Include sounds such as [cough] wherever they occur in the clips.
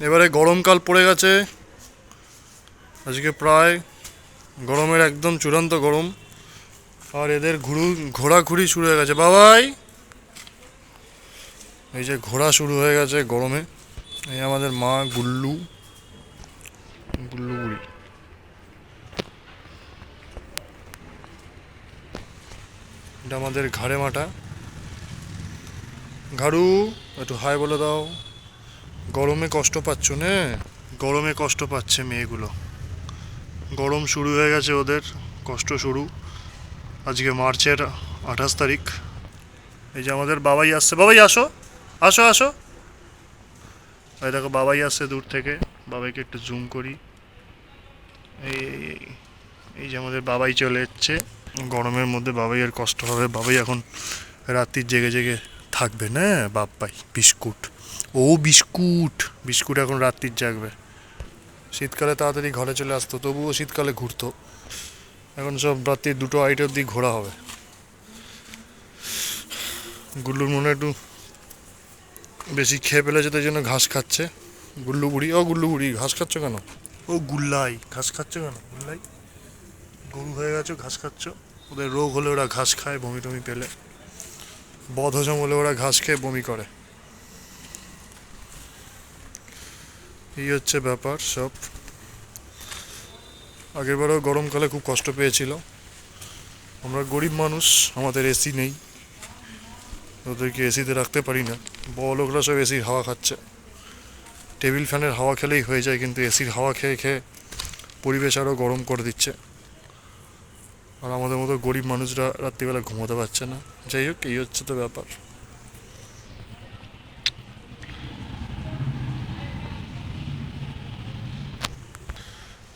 এবারে গরমকাল পড়ে গেছে। আজকে প্রায় গরমের একদম চূড়ান্ত গরম। আর এদের ঘুরু, ঘোরাঘুরি শুরু হয়ে গেছে। বাবাই! এই যে ঘোরা শুরু হয়ে গেছে গরমে। এই আমাদের মা গুল্লু। গুল্লু বুড়ি। এটা আমাদের ঘাড়ে মাটা। ঘাড়ু, একটু হাই বলে দাও। গরমে কষ্ট পাচ্ছ, নে? গরমে কষ্ট পাচ্ছে মেয়েগুলো। গরম শুরু হয়ে গেছে ওদের, কষ্ট শুরু। আজকে মার্চের আঠাশ তারিখ। এই যে আমাদের বাবাই আসছে। বাবাই, আসো আসো আসো। এই দেখো, বাবাই আসছে দূর থেকে। বাবাইকে একটু জুম করি। এই, এই- যে আমাদের বাবাই চলে এসছে। গরমের মধ্যে বাবাই আর কষ্ট হবে। বাবাই এখন রাত্রির জেগে জেগে থাকবে, না? বাপ্পাই, বিস্কুট। ও বিস্কুট বিস্কুট এখন রাত্রির জাগবে। শীতকালে তাড়াতাড়ি ঘরে চলে আসতো, তবুও শীতকালে ঘুরতো। এখন সব রাত্রি দুটো আড়াইটার দিক ঘোরা হবে। গুল্লুর মনে একটু বেশি খেয়ে ফেলেছে, তাই জন্য ঘাস খাচ্ছে। গুল্লু বুড়ি, ও গুল্লু বুড়ি, ঘাস খাচ্ছ কেন? ও গুল্লাই, ঘাস খাচ্ছ কেন? গুল্লাই। গরু হয়ে গেছো, ঘাস খাচ্ছ। ওদের রোগ হলে ওরা ঘাস খায়, বমি টমি পেলে। বদ হজম হলে ওরা ঘাস খেয়ে বমি করে। এই হচ্ছে ব্যাপার সব। আগেরবারও গরমকালে খুব কষ্ট পেয়েছিল। আমরা গরিব মানুষ, আমাদের এসি নেই। ওদেরকে এসিতে রাখতে পারি না। বড় লোকরা সব এসির হাওয়া খাচ্ছে। টেবিল ফ্যানের হাওয়া খেলেই হয়ে যায়, কিন্তু এসির হাওয়া খেয়ে খেয়ে পরিবেশ আরও গরম করে দিচ্ছে। আর আমাদের মতো গরিব মানুষরা রাত্রিবেলা ঘুমোতে পারছে না। যাই হোক, এই হচ্ছে তো ব্যাপার।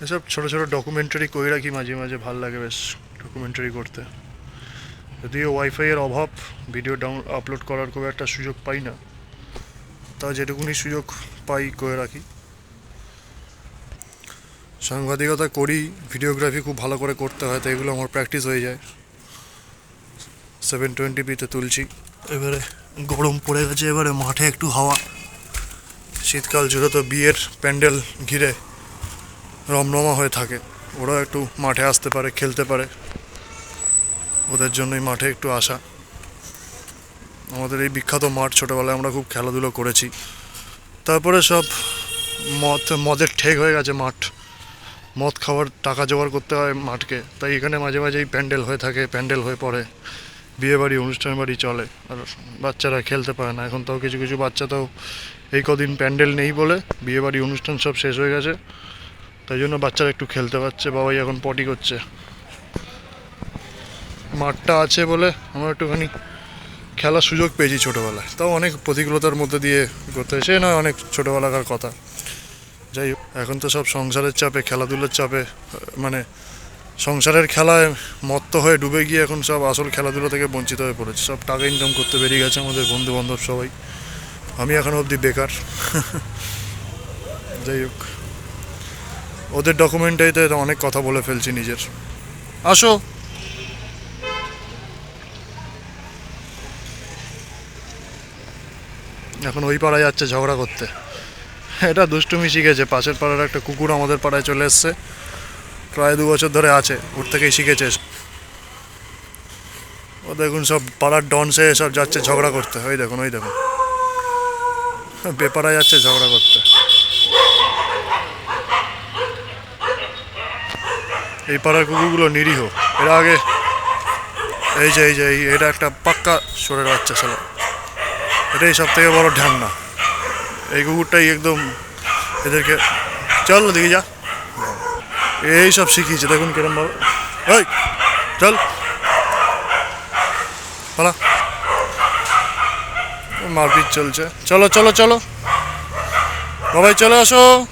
এসব ছোটো ছোটো ডকুমেন্টারি করে রাখি মাঝে মাঝে, ভালো লাগে বেশ ডকুমেন্টারি করতে। যদিও ওয়াইফাইয়ের অভাব ভিডিও ডাউন আপলোড করার খুব একটা সুযোগ পাই না। তা যেটুকুনি সুযোগ পাই করে রাখি। সাংবাদিকতা করি, ভিডিওগ্রাফি খুব ভালো করে করতে হয় তো এগুলো আমার প্র্যাকটিস হয়ে যায়। সেভেন টোয়েন্টি পিতে তুলছি। এবারে গরম পড়ে গেছে, এবারে মাঠে একটু হাওয়া। শীতকাল জুড়ে তো বিয়ের প্যান্ডেল ঘিরে রমরমা হয়ে থাকে ওরাও একটু মাঠে আসতে পারে, খেলতে পারে। ওদের জন্যই মাঠে একটু আসা। আমাদের এই বিখ্যাত মাঠ, ছোটোবেলায় আমরা খুব খেলাধুলো করেছি। তারপরে সব মদ, মদের ঠেক হয়ে গেছে মাঠ। মদ খাওয়ার টাকা জোগাড় করতে হয় মাঠকে। তাই এখানে মাঝে মাঝেই প্যান্ডেল হয়ে থাকে, প্যান্ডেল হয়ে পড়ে। বিয়ে বাড়ি, অনুষ্ঠান বাড়ি চলে। আর বাচ্চারা খেলতে পারে না। এখন তাও কিছু কিছু বাচ্চা তাও এই কদিন প্যান্ডেল নেই বলে বিয়ে বাড়ি, অনুষ্ঠান সব শেষ হয়ে গেছে। তাই জন্য বাচ্চারা একটু খেলতে পারছে। বাবাই এখন পটি করছে। মাঠটা আছে বলে আমরা একটুখানি খেলার সুযোগ পেয়েছি ছোটোবেলায়। তাও অনেক প্রতিকূলতার মধ্যে দিয়ে করতে। সে নয়, অনেক ছোটোবেলাকার কথা। যাই হোক, এখন তো সব সংসারের চাপে, খেলাধুলোর চাপে মানে সংসারের খেলায় মত্ত হয়ে ডুবে গিয়ে এখন সব আসল খেলাধুলো থেকে বঞ্চিত হয়ে পড়েছে। সব টাকা ইনকাম করতে বেরিয়ে গেছে আমাদের বন্ধু বান্ধব সবাই। আমি এখন অবধি বেকার। [laughs] যাই হোক, ওদের ডকুমেন্টারিতে অনেক কথা বলে ফেলছি নিজের। আসো। এখন ওই পাড়ায় যাচ্ছে ঝগড়া করতে। এটা দুষ্টুমি শিখেছে। পাশের পাড়ার একটা কুকুর আমাদের পাড়ায় চলে এসছে। প্রায় দু বছর ধরে আছে, ওর থেকেই শিখেছে। ও দেখুন সব পাড়ার ডনসে সব যাচ্ছে ঝগড়া করতে। ওই দেখুন ওই দেখুন। বেপাড়ায় যাচ্ছে ঝগড়া করতে। এই পাড়ার কুকুরগুলো নিরীহ। এর আগে এই যে এই যে এটা একটা পাক্কা সরের বাচ্চা ছিল এটাই সব থেকে বড় ঢ্যাংনা। এই কুকুরটাই একদম এদেরকে, চল দিকে যা। এই সব শিখিয়েছে, দেখুন কিরম ভাবে। এই, চল। পালা। মারপিট চলছে। চলো চলো চলো। সবাই চলে আসো।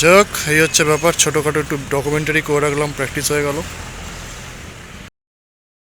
যাই হোক এই হচ্ছে ব্যাপার। ছোটোখাটো একটু ডকুমেন্টারি করে রাখলাম প্র্যাকটিস হয়ে গেল।